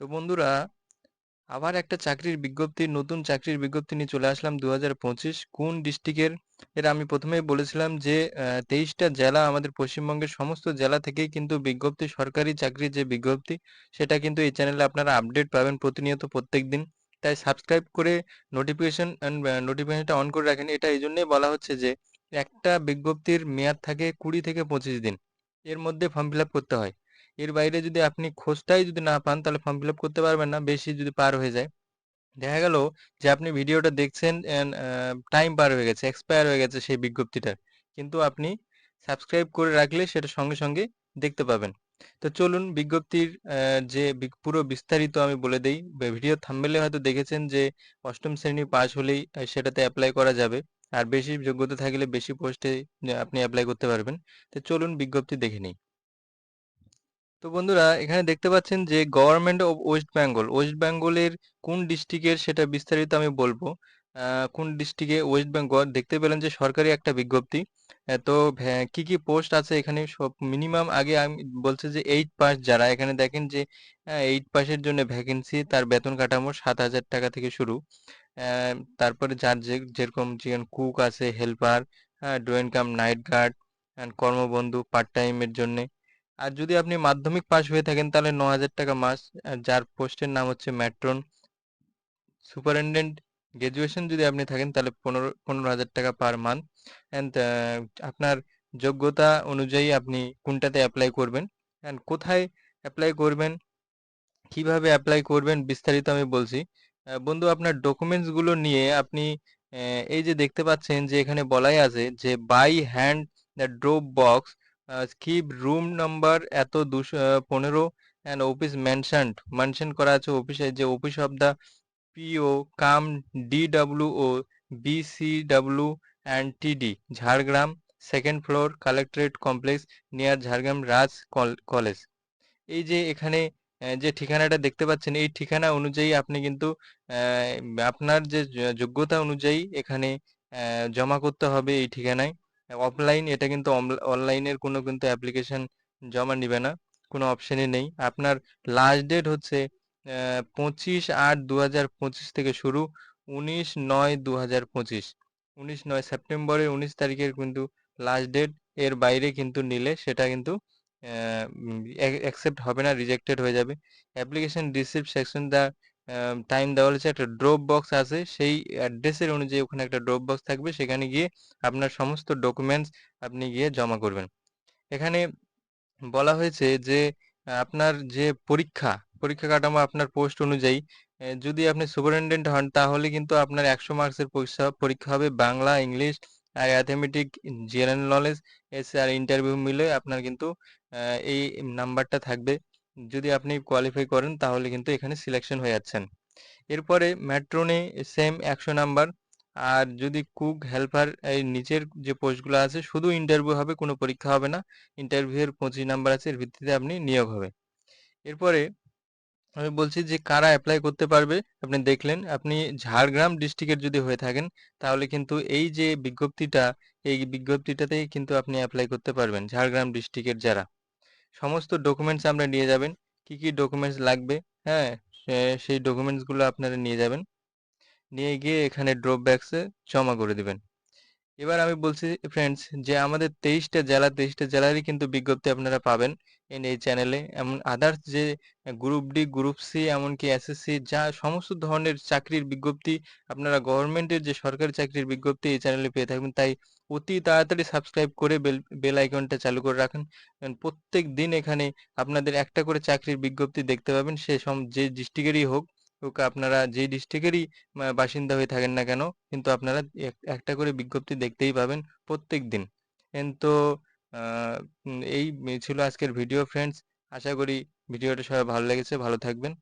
তো বন্ধুরা, আবার একটা চাকরির বিজ্ঞপ্তি, নতুন চাকরির বিজ্ঞপ্তি নিয়ে চলে আসলাম দু হাজার পঁচিশ। কোন ডিস্ট্রিক্টের? এর আমি প্রথমেই বলেছিলাম যে তেইশটা জেলা আমাদের পশ্চিমবঙ্গের সমস্ত জেলা থেকেই কিন্তু বিজ্ঞপ্তি, সরকারি চাকরির যে বিজ্ঞপ্তি, সেটা কিন্তু এই চ্যানেলে আপনারা আপডেট পাবেন প্রতিনিয়ত প্রত্যেক দিন তাই সাবস্ক্রাইব করে নোটিফিকেশন নোটিফিকেশনটা অন করে রাখেন। এটা এই জন্যই বলা হচ্ছে যে, একটা বিজ্ঞপ্তির মেয়াদ থাকে কুড়ি থেকে পঁচিশ দিন। এর মধ্যে ফর্ম ফিল করতে হয়। এর বাইরে যদি আপনি খোঁজটাই যদি না পান, তাহলে ফর্ম ফিল আপ করতে পারবেন না, বেশি যদি পার হয়ে যায়। দেখা গেল যে আপনি ভিডিওটা দেখছেন টাইম পার হয়ে গেছে এক্সপায়ার হয়ে গেছে সেই বিজ্ঞপ্তিটার কিন্তু আপনি সাবস্ক্রাইব করে রাখলে সেটা সঙ্গে সঙ্গে দেখতে পাবেন। তো চলুন বিজ্ঞপ্তির যে পুরো বিস্তারিত আমি বলে দেই। ভিডিও থাম্বেলে হয়তো দেখেছেন যে অষ্টম শ্রেণি পাস হলেই সেটাতে অ্যাপ্লাই করা যাবে। আর বেশি যোগ্যতা থাকলে বেশি পোস্টে আপনি অ্যাপ্লাই করতে পারবেন। তো চলুন বিজ্ঞপ্তি দেখে নিই। তো বন্ধুরা, এখানে দেখতে পাচ্ছেন যে government of West Bengal, West বেঙ্গলের কোন ডিস্ট্রিক্টের সেটা বিস্তারিত আমি বলব। কোন ডিস্ট্রিক্টে ওয়েস্ট বেঙ্গল? দেখতে পেলেন যে সরকারি একটা বিজ্ঞপ্তি। তো কি কি পোস্ট আছে এখানে? সব মিনিমাম আগে আমি বলছে যে এইট পাস যারা, এখানে দেখেন যে এইট পাসের জন্য ভ্যাকেন্সি, তার বেতন কাঠামো সাত হাজার টাকা থেকে শুরু। তারপরে যার যে, যেরকম যেখানে কুক আছে, হেল্পার ডোয়েন কাম, নাইট গার্ড কর্মবন্ধু, পার্ট টাইমের জন্য। আর যদি আপনি মাধ্যমিক পাশ হয়ে থাকেন, তাহলে ন হাজার টাকা মাস যার পোস্টের নাম হচ্ছে ম্যাট্রন। সুপারিনটেন্ডেন্ট গ্রাজুয়েশন যদি আপনি থাকেন, তাহলে পনেরো পনেরো হাজার টাকা পার মান্থ। অ্যান্ড আপনার যোগ্যতা অনুযায়ী আপনি কোনটাতে অ্যাপ্লাই করবেন। অ্যান্ড কোথায় অ্যাপ্লাই করবেন, কীভাবে অ্যাপ্লাই করবেন, বিস্তারিত আমি বলছি। বন্ধু, আপনার ডকুমেন্টসগুলো নিয়ে আপনি এই যে দেখতে পাচ্ছেন যে এখানে বলাই আছে যে by hand the drop box skip room number এত দুশো পনেরো অ্যান্ড অফিস মেনশনড মেনশন করা আছে অফিসে যে office of the PO cum DDWO BCW and TD Jhargram second floor collectorate complex near Jhargram Raj college এই যে এখানে যে ঠিকানাটা দেখতে পাচ্ছেন, এই ঠিকানা অনুযায়ী আপনি কিন্তু আপনার যে যোগ্যতা অনুযায়ী এখানে জমা করতে হবে এই ঠিকানায়। অফলাইন এটা কিন্তু অনলাইনের কোনো কিন্তু অ্যাপ্লিকেশন জমা নিবে না, কোনো অপশনই নেই। আপনার লাস্ট ডেট হচ্ছে পঁচিশ আট দু হাজার পঁচিশ থেকে শুরু, উনিশ নয় দু হাজার পঁচিশ। উনিশ নয় সেপ্টেম্বরের উনিশ তারিখের কিন্তু লাস্ট ডেট এর বাইরে কিন্তু নিলে সেটা কিন্তু অ্যাকসেপ্ট হবে না রিজেক্টেড হয়ে যাবে। Application receive section the time দেওয়া হয়েছে একটা ড্রপ বক্স আছে, সেই অ্যাড্রেসের অনুযায়ী ওখানে একটা ড্রপ বক্স থাকবে, সেখানে গিয়ে আপনার সমস্ত ডকুমেন্টস আপনি গিয়ে জমা করবেন। এখানে বলা হয়েছে যে, আপনার যে পরীক্ষা পরীক্ষা কাঠামো আপনার পোস্ট অনুযায়ী যদি আপনি সুপারিনটেন্ডেন্ট হন, তাহলে কিন্তু আপনার একশো মার্কসের পরীক্ষা পরীক্ষা হবে বাংলা ইংলিশ আর অ্যাথমেটিক জেনারেল নলেজ এসে আর ইন্টারভিউ মিলে আপনার কিন্তু এই নাম্বারটা থাকবে। যদি আপনি কোয়ালিফাই করেন, তাহলে কিন্তু এখানে সিলেকশন হয়ে যাচ্ছেন। এরপরে ম্যাট্রোনে সেম একশো নাম্বার আর যদি কুক হেল্পার এই নিচের যে পোস্টগুলো আছে, শুধু ইন্টারভিউ হবে, কোনো পরীক্ষা হবে না। ইন্টারভিউয়ের পঁচিশ নাম্বার আছে, এর ভিত্তিতে আপনি নিয়োগ হবে। এরপরে আমি বলছি যে কারা অ্যাপ্লাই করতে পারবে, আপনি দেখলেন, আপনি ঝাড়গ্রাম ডিস্ট্রিক্টের যদি হয়ে থাকেন, তাহলে কিন্তু এই যে বিজ্ঞপ্তিটা, এই বিজ্ঞপ্তিটাতেই কিন্তু আপনি অ্যাপ্লাই করতে পারবেন, ঝাড়গ্রাম ডিস্ট্রিক্টের যারা। সমস্ত ডকুমেন্টস আমরা নিয়ে যাবেন। কি কি ডকুমেন্টস লাগবে? হ্যাঁ সেই ডকুমেন্টসগুলো আপনারা নিয়ে যাবেন। নিয়ে গিয়ে এখানে ড্রপ ব্যাক্সে জমা করে দিবেন। এবার আমি বলছি ফ্রেন্ডস যে আমাদের তেইশটা জেলা, তেইশটা জেলারই কিন্তু বিজ্ঞপ্তি আপনারা পাবেন এই চ্যানেলে এমন আদার্স যে গ্রুপ ডি গ্রুপ সি এমনকি এসএসসি যা সমস্ত ধরনের চাকরির বিজ্ঞপ্তি আপনারা গভর্নমেন্টের যে সরকারি চাকরির বিজ্ঞপ্তি এই চ্যানেলে পেয়ে থাকবেন। তাই অতি তাড়াতাড়ি সাবস্ক্রাইব করে বেল বেল আইকনটা চালু করে রাখুন। প্রত্যেক দিন এখানে আপনাদের একটা করে চাকরির বিজ্ঞপ্তি দেখতে পাবেন। সে সম, যে ডিস্ট্রিক্টেরই হোক হোক আপনারা যে ডিস্ট্রিক্টেরই বাসিন্দা হয়ে থাকেন না কেন, কিন্তু আপনারা একটা করে বিজ্ঞপ্তি দেখতেই পাবেন প্রত্যেক দিন। তো এই ছিল আজকের ভিডিও ফ্রেন্ডস আশা করি ভিডিওটা সবাই ভালো লেগেছে, ভালো থাকবেন।